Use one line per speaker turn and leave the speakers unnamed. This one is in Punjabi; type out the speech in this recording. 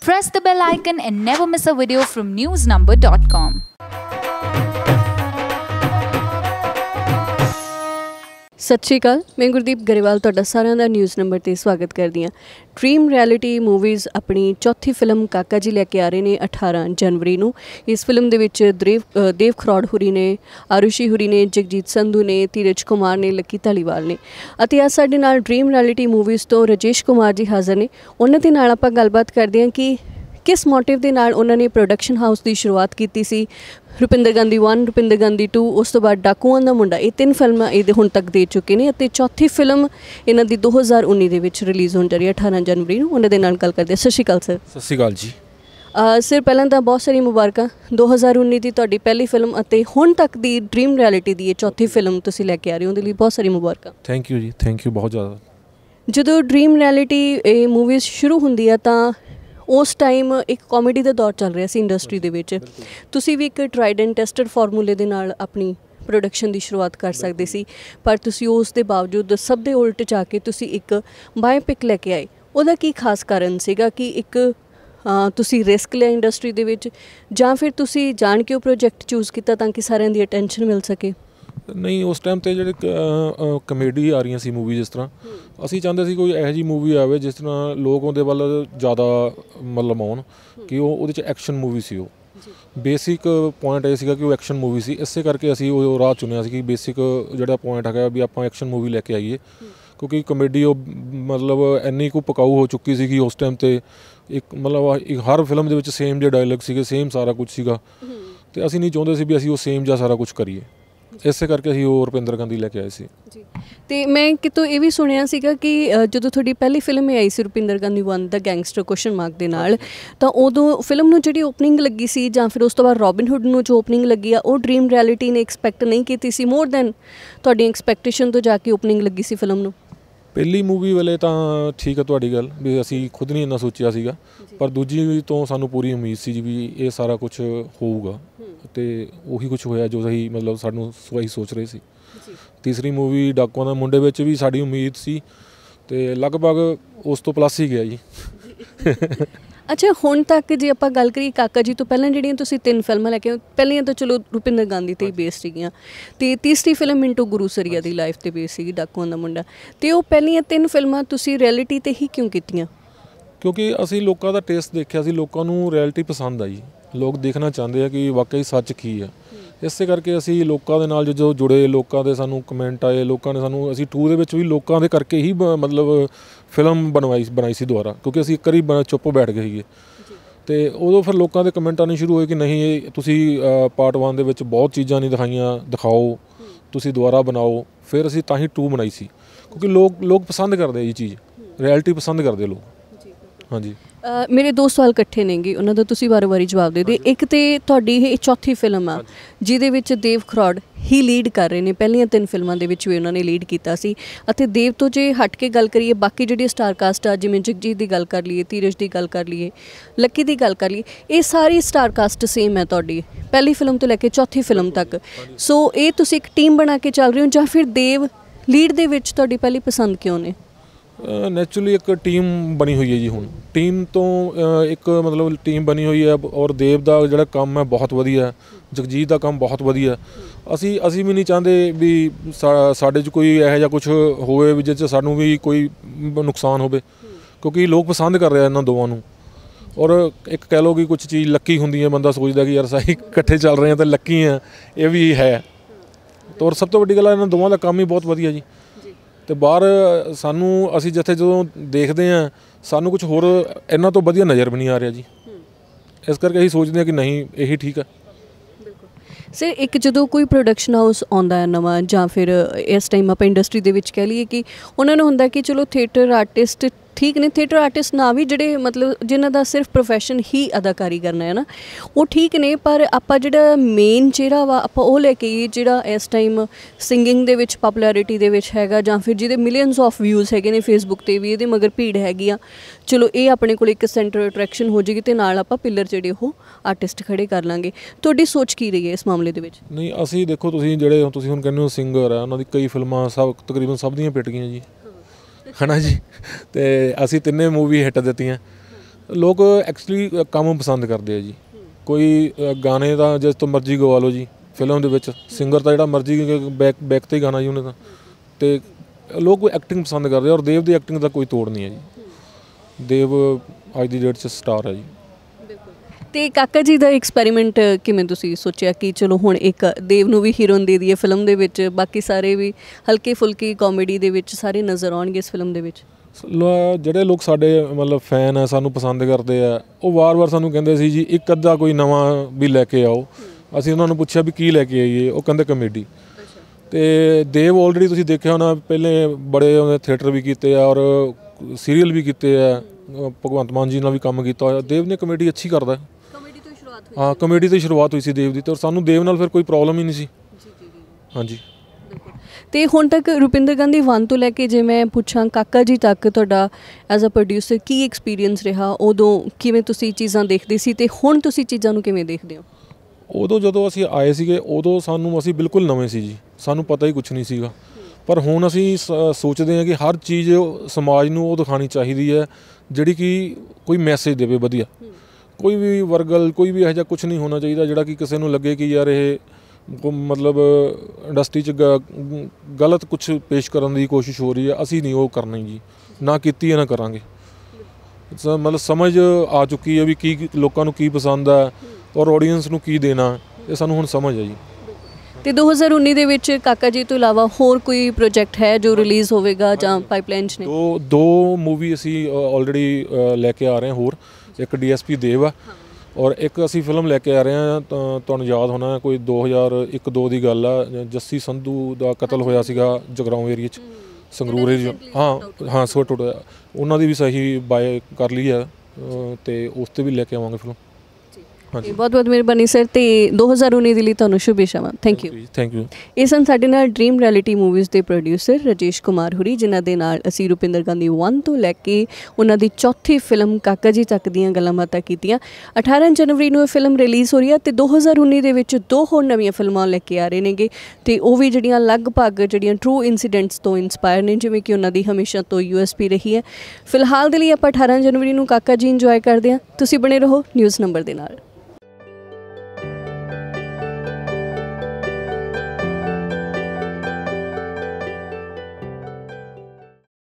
Press the bell icon and never miss a video from newsnumber.com.
ਸਤਿ ਸ਼੍ਰੀ ਅਕਾਲ, ਮੈਂ ਗੁਰਦੀਪ ਗਰੇਵਾਲ ਤੁਹਾਡਾ ਸਾਰਿਆਂ ਦਾ ਨਿਊਜ਼ ਨੰਬਰ ਤੇ ਸਵਾਗਤ ਕਰਦੀ ਹਾਂ। ਡ੍ਰੀਮ ਰਿਐਲਿਟੀ ਮੂਵੀਜ਼ ਆਪਣੀ ਚੌਥੀ ਫਿਲਮ ਕਾਕਾ ਜੀ ਲੈ ਕੇ ਆ ਰਹੇ ਨੇ 18 ਜਨਵਰੀ ਨੂੰ। ਇਸ ਫਿਲਮ ਦੇ ਵਿੱਚ ਦੇਵ ਦੇਵ ਖਰੋੜ ਹੁਰੀ ਨੇ, ਆਰੁਸ਼ੀ ਹੁਰੀ ਨੇ, ਜਗਜੀਤ ਸੰਧੂ ਨੇ, ਧੀਰਜ ਕੁਮਾਰ ਨੇ, ਲੱਕੀ ਧਾਲੀਵਾਲ ਨੇ। ਅਤੇ ਅੱਜ ਸਾਡੇ ਨਾਲ ਡ੍ਰੀਮ ਰਿਐਲਿਟੀ ਮੂਵੀਜ਼ ਤੋਂ ਰਜੇਸ਼ ਕੁਮਾਰ ਜੀ ਹਾਜ਼ਰ ਨੇ। ਉਹਨਾਂ ਦੇ ਨਾਲ ਆਪਾਂ ਗੱਲਬਾਤ ਕਰਦੇ ਹਾਂ ਕਿ ਕਿਸ ਮੋਟਿਵ ਦੇ ਨਾਲ ਉਹਨਾਂ ਨੇ ਪ੍ਰੋਡਕਸ਼ਨ ਹਾਊਸ ਦੀ ਸ਼ੁਰੂਆਤ ਕੀਤੀ ਸੀ? ਰੁਪਿੰਦਰ ਗਾਂਧੀ 1 ਰੁਪਿੰਦਰ ਗਾਂਧੀ 2 ਉਸ ਤੋਂ ਬਾਅਦ ਡਾਕੂਆਂ ਦਾ ਮੁੰਡਾ। ਇਹ ਤਿੰਨ ਫਿਲਮਾਂ ਇਹਦੇ ਹੁਣ ਤੱਕ ਦੇ ਚੁੱਕੇ ਨੇ ਅਤੇ ਚੌਥੀ ਫਿਲਮ ਇਹਨਾਂ ਦੀ 2019 ਦੇ ਵਿੱਚ ਰਿਲੀਜ਼ ਹੋਣ ਜਾ ਰਹੀ ਹੈ 18 ਜਨਵਰੀ ਨੂੰ। ਉਹਨਾਂ ਦੇ ਨਾਲ ਗੱਲ ਕਰਦੇ ਸਤਿ ਸ਼੍ਰੀ ਅਕਾਲ ਸਰ
ਸਤਿ ਸ਼੍ਰੀ ਅਕਾਲ ਜੀ।
ਅ, ਸਰ ਪਹਿਲਾਂ ਤਾਂ ਬਹੁਤ ਸਾਰੀ ਮੁਬਾਰਕਾਂ। 2019 ਦੀ ਤੁਹਾਡੀ ਪਹਿਲੀ ਫਿਲਮ ਅਤੇ ਹੁਣ ਤੱਕ ਦੀ ਡ੍ਰੀਮ ਰਿਐਲਿਟੀ ਦੀ ਇਹ ਚੌਥੀ ਫਿਲਮ ਤੁਸੀਂ ਲੈ ਕੇ ਆ ਰਹੇ ਹੋ। ਉਹਦੇ ਲਈ ਬਹੁਤ ਸਾਰੀ ਮੁਬਾਰਕਾਂ।
Thank you ji thank you ਬਹੁਤ ਜ਼ਿਆਦਾ।
ਜਦੋਂ ਡ੍ਰੀਮ ਰਿਐਲਿਟੀ ਇਹ ਮੂਵੀਜ਼ ਸ਼ੁਰੂ ਹੁੰਦੀ ਆ ਤਾਂ ਉਸ ਟਾਈਮ ਇੱਕ ਕਾਮੇਡੀ ਦਾ ਦੌਰ ਚੱਲ ਰਿਹਾ ਸੀ ਇੰਡਸਟਰੀ ਦੇ ਵਿੱਚ। ਤੁਸੀਂ ਵੀ ਇੱਕ ਟ੍ਰਾਈਡ ਐਂਡ ਟੈਸਟਡ ਫਾਰਮੂਲੇ ਦੇ ਨਾਲ ਆਪਣੀ ਪ੍ਰੋਡਕਸ਼ਨ ਦੀ ਸ਼ੁਰੂਆਤ ਕਰ ਸਕਦੇ ਸੀ। ਪਰ ਤੁਸੀਂ ਉਸ ਦੇ ਬਾਵਜੂਦ ਸਭ ਦੇ ਉਲਟ ਜਾ ਕੇ ਤੁਸੀਂ ਇੱਕ ਬਾਇਓਪਿਕ ਲੈ ਕੇ ਆਏ। ਉਹਦਾ ਕੀ ਖਾਸ ਕਾਰਨ ਸੀਗਾ ਕਿ ਇੱਕ ਤੁਸੀਂ ਰਿਸਕ ਲਿਆ ਇੰਡਸਟਰੀ ਦੇ ਵਿੱਚ ਜਾਂ ਫਿਰ ਤੁਸੀਂ ਜਾਣ ਕੇ ਉਹ ਪ੍ਰੋਜੈਕਟ ਚੂਜ਼ ਕੀਤਾ ਤਾਂ ਕਿ ਸਾਰਿਆਂ ਦੀ ਅਟੈਂਸ਼ਨ ਮਿਲ ਸਕੇ?
ਨਹੀਂ ਉਸ ਟਾਈਮ ਤੇ ਜਿਹੜੇ ਕਮੇਡੀ ਆ ਰਹੀਆਂ ਸੀ ਮੂਵੀ ਜਿਸ ਤਰ੍ਹਾਂ ਅਸੀਂ ਚਾਹੁੰਦੇ ਸੀ ਕੋਈ ਇਹੋ ਜੀ ਮੂਵੀ ਆਵੇ ਜਿਸ ਤਰ੍ਹਾਂ ਲੋਕ ਉਹਦੇ ਵੱਲ ਜ਼ਿਆਦਾ ਮਤਲਬ ਆਉਣ ਕਿ ਉਹ ਉਹਦੇ ਚ ਐਕਸ਼ਨ ਮੂਵੀ ਸੀ ਉਹ। ਬੇਸਿਕ ਪੁਆਇੰਟ ਇਹ ਸੀਗਾ ਕਿ ਉਹ ਐਕਸ਼ਨ ਮੂਵੀ ਸੀ। ਇਸੇ ਕਰਕੇ ਅਸੀਂ ਉਹ ਰਾਹ ਚੁਣਿਆ ਸੀ ਕਿ ਬੇਸਿਕ ਜਿਹੜਾ ਪੁਆਇੰਟ ਹੈਗਾ ਵੀ ਆਪਾਂ ਐਕਸ਼ਨ ਮੂਵੀ ਲੈ ਕੇ ਆਈਏ। ਕਿਉਂਕਿ ਕਮੇਡੀ ਉਹ ਮਤਲਬ ਇੰਨੀ ਕੁ ਪਕਾਊ ਹੋ ਚੁੱਕੀ ਸੀ ਕਿ ਉਸ ਟਾਈਮ ਤੇ। ਇੱਕ ਮਤਲਬ ਇੱਕ ਹਰ ਫਿਲਮ ਦੇ ਵਿੱਚ ਸੇਮ ਜਿਹੇ ਡਾਇਲੌਗ ਸੀਗੇ ਸੇਮ ਸਾਰਾ ਕੁਝ ਸੀਗਾ। ਤੇ ਅਸੀਂ ਨਹੀਂ ਚਾਹੁੰਦੇ ਸੀ ਵੀ ਅਸੀਂ ਉਹ ਸੇਮ ਜਿਹਾ ਸਾਰਾ ਕੁਝ ਕਰੀਏ। ਇਸੇ ਕਰਕੇ ਅਸੀਂ ਉਹ ਰੁਪਿੰਦਰ ਗਾਂਧੀ ਲੈ ਕੇ ਆਏ ਸੀ।
ਜੀ। ਤੇ ਮੈਂ ਕਿਤੋਂ ਇਹ ਵੀ ਸੁਣਿਆ ਸੀਗਾ ਕਿ ਜਦੋਂ ਤੁਹਾਡੀ ਪਹਿਲੀ ਫਿਲਮ ਇਹ ਆਈ ਸੀ ਰੁਪਿੰਦਰ ਗਾਂਧੀ ਵਨ ਦਾ ਗੈਂਗਸਟਰ ਕੁਐਸਚਨ ਮਾਰਕ ਦੇ ਨਾਲ, ਤਾਂ ਉਦੋਂ ਫਿਲਮ ਨੂੰ ਜਿਹੜੀ ਓਪਨਿੰਗ ਲੱਗੀ ਸੀ ਜਾਂ ਫਿਰ ਉਸ ਤੋਂ ਬਾਅਦ ਰੋਬਿਨ ਹੁੱਡ ਨੂੰ ਜੋ ਓਪਨਿੰਗ ਲੱਗੀ ਆ, ਉਹ ਡ੍ਰੀਮ ਰਿਐਲਿਟੀ ਨੇ ਐਕਸਪੈਕਟ ਨਹੀਂ ਕੀਤੀ ਸੀ ਮੋਰ ਦੈਨ ਤੁਹਾਡੀ ਐਕਸਪੈਕਟੇਸ਼ਨ ਤੋਂ ਜਾ ਕੇ ਓਪਨਿੰਗ ਲੱਗੀ ਸੀ ਫਿਲਮ ਨੂੰ?
ਪਹਿਲੀ ਮੂਵੀ ਵੇਲੇ ਤਾਂ ਠੀਕ ਹੈ ਤੁਹਾਡੀ ਗੱਲ ਵੀ ਅਸੀਂ ਖੁਦ ਨਹੀਂ ਇੰਨਾ ਸੋਚਿਆ ਸੀਗਾ ਪਰ ਦੂਜੀ ਤੋਂ ਸਾਨੂੰ ਪੂਰੀ ਉਮੀਦ ਸੀ ਜੀ ਵੀ ਇਹ ਸਾਰਾ ਕੁਝ ਹੋਊਗਾ ਤੇ ਉਹੀ ਕੁਝ ਹੋਇਆ ਜੋ ਅਸੀਂ ਮਤਲਬ ਸਾਨੂੰ ਸਵਾਈ ਸੋਚ ਰਹੇ ਸੀ। ਤੀਸਰੀ ਮੂਵੀ ਡਾਕੂਆਂ ਦਾ ਮੁੰਡੇ ਵਿੱਚ ਵੀ ਸਾਡੀ ਉਮੀਦ ਸੀ ਤੇ ਲਗਭਗ ਉਸ ਤੋਂ ਪਲੱਸ ਹੀ ਗਿਆ ਜੀ।
ਅੱਛਾ ਹੁਣ ਤੱਕ ਜੇ ਆਪਾਂ ਗੱਲ ਕਰੀਏ ਕਾਕਾ ਜੀ ਤੋਂ ਪਹਿਲਾਂ ਜਿਹੜੀਆਂ ਤੁਸੀਂ ਤਿੰਨ ਫਿਲਮਾਂ ਲੈ ਕੇ ਪਹਿਲੀਆਂ ਤਾਂ ਚਲੋ ਰੁਪਿੰਦਰ ਗਾਂਧੀ ਤੇ ਹੀ ਬੇਸ ਸੀਗੀਆਂ। ਤੇ ਤੀਸਰੀ ਫਿਲਮ ਮਿੰਟੂ ਗੁਰੂ ਸਰੀਆ ਦੀ ਲਾਈਫ ਤੇ ਬੇਸ ਸੀਗੀ ਡਾਕੂਆਂ ਦਾ ਮੁੰਡਾ। ਤੇ ਉਹ ਪਹਿਲੀਆਂ ਤਿੰਨ ਫਿਲਮਾਂ ਤੁਸੀਂ ਰਿਐਲਿਟੀ ਤੇ ਹੀ ਕਿਉਂ ਕੀਤੀਆਂ?
ਕਿਉਂਕਿ ਅਸੀਂ ਲੋਕਾਂ ਦਾ ਟੇਸਟ ਦੇਖਿਆ ਸੀ ਲੋਕਾਂ ਨੂੰ ਰਿਐਲਿਟੀ ਪਸੰਦ ਆਈ। ਲੋਕ ਦੇਖਣਾ ਚਾਹੁੰਦੇ ਆ ਕਿ ਵਾਕਈ ਸੱਚ ਕੀ ਆ। ਇਸੇ ਕਰਕੇ ਅਸੀਂ ਲੋਕਾਂ ਦੇ ਨਾਲ ਜਦੋਂ ਜੁੜੇ ਲੋਕਾਂ ਦੇ ਸਾਨੂੰ ਕਮੈਂਟ ਆਏ ਲੋਕਾਂ ਨੇ ਸਾਨੂੰ ਅਸੀਂ ਟੂ ਦੇ ਵਿੱਚ ਵੀ ਲੋਕਾਂ ਦੇ ਕਰਕੇ ਹੀ ਮਤਲਬ ਫਿਲਮ ਬਣਵਾਈ ਬਣਾਈ ਸੀ ਦੁਬਾਰਾ ਕਿਉਂਕਿ ਅਸੀਂ ਇੱਕ ਵਾਰੀ ਚੁੱਪ ਬੈਠ ਗਏ ਸੀਗੇ। ਤੇ ਉਦੋਂ ਫਿਰ ਲੋਕਾਂ ਦੇ ਕਮੈਂਟ ਆਉਣੇ ਸ਼ੁਰੂ ਹੋਏ ਕਿ ਨਹੀਂ ਇਹ ਤੁਸੀਂ ਪਾਰਟ 1 ਦੇ ਵਿੱਚ ਬਹੁਤ ਚੀਜ਼ਾਂ ਨਹੀਂ ਦਿਖਾਈਆਂ ਦਿਖਾਓ ਤੁਸੀਂ ਦੁਬਾਰਾ ਬਣਾਓ। ਫਿਰ ਅਸੀਂ ਤਾਂ ਹੀ 2 ਬਣਾਈ ਸੀ ਕਿਉਂਕਿ ਲੋਕ ਲੋਕ ਪਸੰਦ ਕਰਦੇ ਆ ਇਹ ਚੀਜ਼। ਰਿਐਲਿਟੀ ਪਸੰਦ ਕਰਦੇ ਲੋਕ। ਹਾਂਜੀ।
ਮੇਰੇ ਦੋ ਸਵਾਲ ਇਕੱਠੇ ਨੇਗੇ ਉਹਨਾਂ ਦਾ ਤੁਸੀਂ ਵਾਰ-ਵਾਰੀ ਜਵਾਬ ਦੇ ਦਿਓ। ਇੱਕ ਤੇ ਤੁਹਾਡੀ ਇਹ ਚੌਥੀ ਫਿਲਮ ਆ ਜਿਹਦੇ ਵਿੱਚ ਦੇਵ ਖਰੋੜ ਹੀ ਲੀਡ ਕਰ ਰਹੇ ਨੇ। ਪਹਿਲੀਆਂ ਤਿੰਨ ਫਿਲਮਾਂ ਦੇ ਵਿੱਚ ਵੀ ਉਹਨਾਂ ਨੇ ਲੀਡ ਕੀਤਾ ਸੀ। ਅਤੇ ਦੇਵ ਤੋਂ ਜੇ ਹਟ ਕੇ ਗੱਲ ਕਰੀਏ ਬਾਕੀ ਜਿਹੜੀ ਸਟਾਰ ਕਾਸਟ ਆ ਜਿਵੇਂ ਜਗਜੀਤ ਦੀ ਗੱਲ ਕਰ ਲਈਏ ਧੀਰਜ ਦੀ ਗੱਲ ਕਰ ਲਈਏ ਲੱਕੀ ਦੀ ਗੱਲ ਕਰ ਲਈਏ ਇਹ ਸਾਰੀ ਸਟਾਰ ਕਾਸਟ ਸੇਮ ਹੈ ਤੁਹਾਡੀ। ਪਹਿਲੀ ਫਿਲਮ ਤੋਂ ਲੈ ਕੇ ਚੌਥੀ ਫਿਲਮ ਤੱਕ। ਸੋ ਇਹ ਤੁਸੀਂ ਇੱਕ ਟੀਮ ਬਣਾ ਕੇ ਚੱਲ ਰਹੇ ਹੋ ਜਾਂ ਫਿਰ ਦੇਵ ਲੀਡ ਦੇ ਵਿੱਚ ਤੁਹਾਡੀ ਪਹਿਲੀ ਪਸੰਦ ਕਿਉਂ ਨੇ?
ਨੈਚੁਰਲੀ ਇੱਕ ਟੀਮ ਬਣੀ ਹੋਈ ਹੈ ਜੀ ਹੁਣ। ਟੀਮ ਤੋਂ ਇੱਕ ਮਤਲਬ ਟੀਮ ਬਣੀ ਹੋਈ ਹੈ ਔਰ ਦੇਵ ਦਾ ਜਿਹੜਾ ਕੰਮ ਹੈ ਬਹੁਤ ਵਧੀਆ ਜਗਜੀਤ ਦਾ ਕੰਮ ਬਹੁਤ ਵਧੀਆ ਅਸੀਂ ਅਸੀਂ ਵੀ ਨਹੀਂ ਚਾਹੁੰਦੇ ਵੀ ਸਾ- ਸਾਡੇ 'ਚ ਕੋਈ ਇਹੋ ਜਿਹਾ ਕੁਝ ਹੋਵੇ ਵੀ ਜਿਸ 'ਚ ਸਾਨੂੰ ਵੀ ਕੋਈ ਨੁਕਸਾਨ ਹੋਵੇ, ਕਿਉਂਕਿ ਲੋਕ ਪਸੰਦ ਕਰ ਰਹੇ ਆ ਇਹਨਾਂ ਦੋਵਾਂ ਨੂੰ। ਔਰ ਇੱਕ ਕਹਿ ਲਓ ਕਿ ਕੁਝ ਚੀਜ਼ ਲੱਕੀ ਹੁੰਦੀ ਹੈ, ਬੰਦਾ ਸੋਚਦਾ ਕਿ ਯਾਰ ਸਾਈ ਇਕੱਠੇ ਚੱਲ ਰਹੇ ਆ ਤਾਂ ਲੱਕੀ ਆ ਇਹ ਵੀ ਹੈ। ਤੇ ਔਰ ਸਭ ਤੋਂ ਵੱਡੀ ਗੱਲ ਹੈ ਇਹਨਾਂ ਦੋਵਾਂ ਦਾ ਕੰਮ ਹੀ ਬਹੁਤ ਵਧੀਆ ਜੀ। ਤੇ ਬਾਹਰ ਸਾਨੂੰ ਅਸੀਂ ਜਿੱਥੇ ਜਦੋਂ ਦੇਖਦੇ ਆ ਸਾਨੂੰ ਕੁਝ ਹੋਰ ਇਹਨਾਂ ਤੋਂ ਵਧੀਆ ਨਜ਼ਰ ਵੀ ਨਹੀਂ ਆ ਰਿਹਾ ਜੀ। ਇਸ ਕਰਕੇ ਅਸੀਂ ਸੋਚਦੇ ਆ ਕਿ ਨਹੀਂ, ਇਹੀ ਠੀਕ ਹੈ।
ਸਰ, ਇੱਕ ਜਦੋਂ ਕੋਈ ਪ੍ਰੋਡਕਸ਼ਨ ਹਾਊਸ ਆਉਂਦਾ ਹੈ ਨਵਾਂ ਜਾਂ ਫਿਰ ਇਸ ਟਾਈਮ ਆਪਾਂ ਇੰਡਸਟਰੀ ਦੇ ਵਿੱਚ ਕਹਿ ਲਈਏ ਕਿ ਉਹਨਾਂ ਨੂੰ ਹੁੰਦਾ ਕਿ ਚਲੋ ਥੀਏਟਰ ਆਰਟਿਸਟ ਠੀਕ ਨੇ ਥੀਏਟਰ ਆਰਟਿਸਟ ਨਾ ਵੀ ਜਿਹੜੇ ਮਤਲਬ ਜਿਨ੍ਹਾਂ ਦਾ ਸਿਰਫ ਪ੍ਰੋਫੈਸ਼ਨ ਹੀ ਅਦਾਕਾਰੀ ਕਰਨਾ ਹੈ ਨਾ, ਉਹ ਠੀਕ ਨੇ, ਪਰ ਆਪਾਂ ਜਿਹੜਾ ਮੇਨ ਚਿਹਰਾ ਵਾ, ਆਪਾਂ ਉਹ ਲੈ ਕੇ ਆਈਏ ਜਿਹੜਾ ਇਸ ਟਾਈਮ ਸਿੰਗਿੰਗ ਦੇ ਵਿੱਚ ਪਪੂਲੈਰਿਟੀ ਦੇ ਵਿੱਚ ਹੈਗਾ ਜਾਂ ਫਿਰ ਜਿਹਦੇ ਮਿਲੀਅਨਸ ਆਫ ਵਿਊਜ਼ ਹੈਗੇ ਨੇ ਫੇਸਬੁੱਕ ਤੇ ਵੀ, ਇਹਦੇ ਮਗਰ ਭੀੜ ਹੈਗੀ ਆ। ਚਲੋ, ਇਹ ਆਪਣੇ ਕੋਲ ਇੱਕ ਸੈਂਟਰ ਅਟਰੈਕਸ਼ਨ ਹੋ ਜੇਗੀ ਤੇ ਨਾਲ ਆਪਾਂ ਪਿਲਰ ਜਿਹੜੇ ਉਹ ਆਰਟਿਸਟ ਖੜੇ ਕਰ ਲਾਂਗੇ। ਤੁਹਾਡੀ ਸੋਚ ਕੀ ਰਹੀ ਹੈ ਇਸ ਮਾਮਲੇ ਦੇ ਵਿੱਚ?
ਨਹੀਂ, ਅਸੀਂ ਦੇਖੋ ਤੁਸੀਂ ਜਿਹੜੇ ਤੁਸੀਂ ਹੁਣ ਕਹਿੰਦੇ ਹੋ ਸਿੰਗਰ ਆ, ਉਹਨਾਂ ਦੀ ਕਈ ਫਿਲਮਾਂ ਸਭ ਤਕਰੀਬਨ ਸਭ ਦੀਆਂ ਪਿਟ ਗਈਆਂ ਜੀ। ਹਨਾ ਜੀ? ਤੇ ਅਸੀਂ ਤਿੰਨੇ ਮੂਵੀ ਹਿੱਟ ਦਿੱਤੀਆਂ। ਲੋਕ ਐਕਚੁਅਲੀ ਕੰਮ ਪਸੰਦ ਕਰਦੇ ਆ ਜੀ। ਕੋਈ ਗਾਣੇ ਦਾ, ਜਿਸ ਤੋਂ ਮਰਜ਼ੀ ਗਵਾ ਲਓ ਜੀ ਫਿਲਮ ਦੇ ਵਿੱਚ। ਸਿੰਗਰ ਤਾਂ ਜਿਹੜਾ ਮਰਜ਼ੀ ਬੈਕ ਬੈਕ ਤੇ ਹੀ ਗਾਣਾ ਜੀ ਉਹਨੇ ਤਾਂ। ਤੇ ਲੋਕ ਐਕਟਿੰਗ ਪਸੰਦ ਕਰਦੇ ਆ ਔਰ ਦੇਵ ਦੀ ਐਕਟਿੰਗ ਦਾ ਕੋਈ ਤੋੜ ਨਹੀਂ ਹੈ ਜੀ। ਦੇਵ ਅੱਜ ਦੀ ਡੇਟ 'ਚ ਸਟਾਰ ਹੈ ਜੀ।
ਤੇ ਕਾਕਾ ਜੀ ਦਾ ਐਕਸਪੈਰੀਮੈਂਟ ਕਿਵੇਂ ਤੁਸੀਂ ਸੋਚਿਆ ਕਿ ਚਲੋ ਹੁਣ ਇੱਕ ਦੇਵ ਨੂੰ ਵੀ ਹੀਰੋਇਨ ਦੇ ਦਈਏ ਫਿਲਮ ਦੇ ਵਿੱਚ ਬਾਕੀ ਸਾਰੇ ਵੀ ਹਲਕੇ ਫੁਲਕੀ ਕਾਮੇਡੀ ਦੇ ਵਿੱਚ ਸਾਰੇ ਨਜ਼ਰ ਆਉਣਗੇ ਇਸ ਫਿਲਮ ਦੇ ਵਿੱਚ?
ਜਿਹੜੇ ਲੋਕ ਸਾਡੇ ਮਤਲਬ ਫੈਨ ਆ ਸਾਨੂੰ ਪਸੰਦ ਕਰਦੇ ਆ ਉਹ ਵਾਰ-ਵਾਰ ਸਾਨੂੰ ਕਹਿੰਦੇ ਸੀ ਜੀ ਇੱਕ ਅੱਧਾ ਕੋਈ ਨਵਾਂ ਵੀ ਲੈ ਕੇ ਆਓ। ਅਸੀਂ ਉਹਨਾਂ ਨੂੰ ਪੁੱਛਿਆ ਵੀ ਕੀ ਲੈ ਕੇ ਆਈਏ ਉਹ ਕਹਿੰਦੇ ਕਮੇਡੀ ਤੇ ਦੇਵ ਆਲਰੇਡੀ ਤੁਸੀਂ ਦੇਖਿਆ ਹੋਣਾ ਪਹਿਲੇ ਬੜੇ ਉਹਨੇ ਥੀਏਟਰ ਵੀ ਕੀਤੇ ਆ ਔਰ ਸੀਰੀਅਲ ਵੀ ਕੀਤੇ ਆ ਭਗਵੰਤ ਮਾਨ ਜੀ ਨਾਲ ਵੀ ਕੰਮ ਕੀਤਾ ਹੋਇਆ। ਦੇਵ ਨੇ ਕਮੇਡੀ ਅੱਛੀ ਕਰਦਾ। ਹੈ।
ਕਾਮੇਡੀ ਤੋਂ ਸ਼ੁਰੂਆਤ
ਹਾਂ ਕਮੇਡੀ ਤੋਂ ਸ਼ੁਰੂਆਤ ਹੋਈ ਸੀ ਦੇਵ ਦੀ ਤੇ ਔਰ ਸਾਨੂੰ ਦੇਵ ਨਾਲ ਫਿਰ ਕੋਈ ਪ੍ਰੋਬਲਮ ਹੀ ਨਹੀਂ ਸੀ। ਹਾਂਜੀ।
ਤੇ ਹੁਣ ਤੱਕ ਰੁਪਿੰਦਰ ਗਾਂਧੀ 1 ਤੋਂ ਲੈ ਕੇ ਜੇ ਮੈਂ ਪੁੱਛਾਂ ਕਾਕਾ ਜੀ ਤੱਕ ਤੁਹਾਡਾ ਐਜ਼ ਅ ਪ੍ਰੋਡਿਊਸਰ ਕੀ ਐਕਸਪੀਰੀਅੰਸ ਰਿਹਾ? ਉਦੋਂ ਕਿਵੇਂ ਤੁਸੀਂ ਚੀਜ਼ਾਂ ਦੇਖਦੇ ਸੀ ਤੇ ਹੁਣ ਤੁਸੀਂ ਚੀਜ਼ਾਂ ਨੂੰ ਕਿਵੇਂ ਦੇਖਦੇ ਹੋ?
ਉਦੋਂ ਜਦੋਂ ਅਸੀਂ ਆਏ ਸੀਗੇ ਉਦੋਂ ਸਾਨੂੰ ਅਸੀਂ ਬਿਲਕੁਲ ਨਵੇਂ ਸੀ ਜੀ। ਸਾਨੂੰ ਪਤਾ ਹੀ ਕੁਝ ਨਹੀਂ ਸੀਗਾ। ਪਰ ਹੁਣ ਅਸੀਂ ਸੋਚਦੇ ਹਾਂ ਕਿ ਹਰ ਚੀਜ਼ ਸਮਾਜ ਨੂੰ ਉਹ ਦਿਖਾਣੀ ਚਾਹੀਦੀ ਹੈ ਜਿਹੜੀ ਕਿ ਕੋਈ ਮੈਸੇਜ ਦੇਵੇ ਵਧੀਆ। ਕੋਈ ਵੀ ਵਰਗਲ ਕੋਈ ਵੀ ਇਹੋ ਜਿਹਾ ਕੁਝ ਨਹੀਂ ਹੋਣਾ ਚਾਹੀਦਾ ਜਿਹੜਾ ਕਿ ਕਿਸੇ ਨੂੰ ਲੱਗੇ ਕਿ ਯਾਰ ਇਹ ਕੋ- ਮਤਲਬ ਇੰਡਸਟਰੀ 'ਚ ਗ- ਗਲਤ ਕੁਝ ਪੇਸ਼ ਕਰਨ ਦੀ ਕੋਸ਼ਿਸ਼ ਹੋ ਰਹੀ ਹੈ, ਅਸੀਂ ਨਹੀਂ ਉਹ ਕਰਨੀ ਜੀ। ਨਾ ਕੀਤੀ ਹੈ ਨਾ ਕਰਾਂਗੇ। ਮਤਲਬ ਸਮਝ ਆ ਚੁੱਕੀ ਹੈ ਵੀ ਕੀ ਲੋਕਾਂ ਨੂੰ ਕੀ ਪਸੰਦ ਹੈ ਔਰ ਆਡੀਅנס ਨੂੰ ਕੀ ਦੇਣਾ, ਇਹ ਸਾਨੂੰ ਹੁਣ ਸਮਝ ਹੈ ਜੀ।
ਤੇ 2019 ਦੇ ਵਿੱਚ ਕਾਕਾ ਜੀ ਤੋਂ ਇਲਾਵਾ ਹੋਰ ਕੋਈ ਪ੍ਰੋਜੈਕਟ ਹੈ ਜੋ ਰਿਲੀਜ਼ ਹੋਵੇਗਾ ਜਾਂ ਪਾਈਪਲਾਈਨ 'ਚ ਨੇ?
ਦੋ ਦੋ ਮੂਵੀ ਅਸੀਂ ਆਲਰੇਡੀ ਲੈ ਕੇ ਆ ਰਹੇ ਹਾਂ ਹੋਰ। ਇੱਕ ਡੀਐਸਪੀ ਦੇਵ ਆ ਔਰ ਇੱਕ ਅਸੀਂ ਫਿਲਮ ਲੈ ਕੇ ਆ ਰਹੇ ਹਾਂ ਤਾਂ ਤੁਹਾਨੂੰ ਯਾਦ ਹੋਣਾ ਕੋਈ 2001 2 ਦੀ ਗੱਲ ਆ ਜੱਸੀ ਸੰਧੂ ਦਾ ਕਤਲ ਹੋਇਆ ਸੀਗਾ ਜਗਰਾਉਂ ਏਰੀਆ 'ਚ ਸੰਗਰੂਰ ਏਰੀਆ ਹਾਂ ਹਾਂ ਸੋਟ ਉਹਨਾਂ ਦੀ ਵੀ ਸਹੀ ਬਾਏ ਕਰ ਲਈ ਅ, ਤੇ ਉਸ ਤੇ ਵੀ ਲੈ ਕੇ ਆਵਾਂਗੇ ਫਿਲਮ ਹਾਂਜੀ।
ਬਹੁਤ ਬਹੁਤ ਮਿਹਰਬਾਨੀ ਸਰ ਤੇ 2019 ਦੇ ਲਈ ਤੁਹਾਨੂੰ ਸ਼ੁਭੇਸ਼ਾਵਾਂ ਥੈਂਕ ਯੂ
ਥੈਂਕ ਯੂ
ਇਹ ਸਨ ਸਾਡੇ ਨਾਲ ਡ੍ਰੀਮ ਰਿਐਲਿਟੀ ਮੂਵੀਜ਼ ਦੇ ਪ੍ਰੋਡਿਊਸਰ ਰਜੇਸ਼ ਕੁਮਾਰ ਹੁਰੀ ਜਿਨ੍ਹਾਂ ਦੇ ਨਾਲ ਅਸੀਂ ਰੁਪਿੰਦਰ ਗਾਂਧੀ 1 ਤੋਂ ਲੈ ਕੇ ਉਹਨਾਂ ਦੀ ਚੌਥੀ ਫਿਲਮ ਕਾਕਾ ਜੀ ਤੱਕ ਦੀਆਂ ਗੱਲਾਂ ਬਾਤਾਂ ਕੀਤੀਆਂ। 18 ਜਨਵਰੀ ਨੂੰ ਇਹ ਫਿਲਮ ਰਿਲੀਜ਼ ਹੋ ਰਹੀ ਹੈ ਤੇ 2019 ਦੇ ਵਿੱਚ ਦੋ ਹੋਰ ਨਵੀਆਂ ਫਿਲਮਾਂ ਲੈ ਕੇ ਆ ਰਹੇ ਨੇਗੇ। ਤੇ ਉਹ ਵੀ ਜਿਹੜੀਆਂ ਲਗਭਗ ਜਿਹੜੀਆਂ ਟਰੂ ਇਨਸੀਡੈਂਟਸ ਤੋਂ ਇਨਸਪਾਇਰ ਨੇ ਜਿਵੇਂ ਕਿ ਉਹਨਾਂ ਦੀ ਹਮੇਸ਼ਾ ਤੋਂ ਯੂਐਸਪੀ ਰਹੀ ਹੈ। ਫਿਲਹਾਲ ਦੇ ਲਈ ਆਪਾਂ 18 ਜਨਵਰੀ ਨੂੰ ਕਾਕਾ ਜੀ ਇੰਜੋਏ ਕਰਦੇ ਹਾਂ। ਤੁਸੀਂ ਬਣੇ ਰਹੋ ਨਿਊਜ਼ ਨੰਬਰ ਦੇ ਨਾਲ।